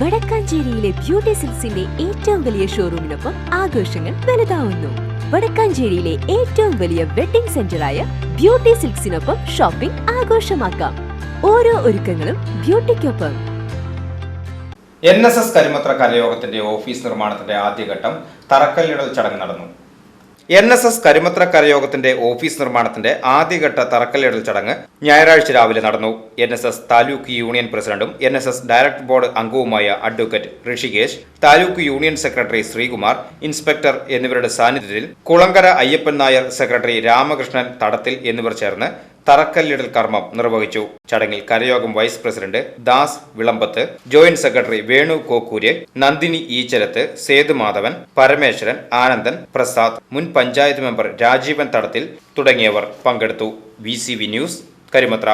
വടക്കാഞ്ചേരിയിലെ beauty സിൽസിന്റെ ഏറ്റവും വലിയ ഷോറൂമിനൊപ്പം ആഘോഷങ്ങൾ വലുതാവുന്നു. വടക്കാഞ്ചേരിയിലെ ഏറ്റവും വലിയ വെഡിംഗ് സെന്ററായ ബ്യൂട്ടി സിൽക്സിനൊപ്പം ഷോപ്പിംഗ് ആഘോഷമാക്കാം. ഓരോ ഒരുക്കങ്ങളും ബ്യൂട്ടിക്കൊപ്പം. എൻ എസ് എസ് കരിമത്ര കരയോഗത്തിന്റെ ഓഫീസ് നിർമ്മാണത്തിന്റെ ആദ്യഘട്ടം തറക്കല്ലിടൽ ചടങ്ങ് നടന്നു. എൻ എസ് എസ് കരിമത്ര കരയോഗത്തിന്റെ ഓഫീസ് നിർമ്മാണത്തിന്റെ ആദ്യഘട്ട തറക്കല്ലിടൽ ചടങ്ങ് ഞായറാഴ്ച രാവിലെ നടന്നു. N S S taluk union പ്രസിഡന്റും N S S director board അംഗവുമായ advocate Rishikesh taluk union secretary Sreekumar inspector എന്നിവരുടെ സാന്നിധ്യത്തിൽ കുളങ്കര അയ്യപ്പൻ നായർ സെക്രട്ടറി രാമകൃഷ്ണൻ തടത്തിൽ എന്നിവർ ചേർന്ന് തറക്കല്ലിടൽ കർമ്മം നിർവഹിച്ചു. ചടങ്ങിൽ കരയോഗം vice president Das Vilambath joint secretary Venu Kokkur Nandini Eecharath Sethumadhavan Parameswaran Anandan Prasad മുൻ പഞ്ചായത്ത് മെമ്പർ രാജീവൻ തടത്തിൽ തുടങ്ങിയവർ പങ്കെടുത്തു. V news Karimathra.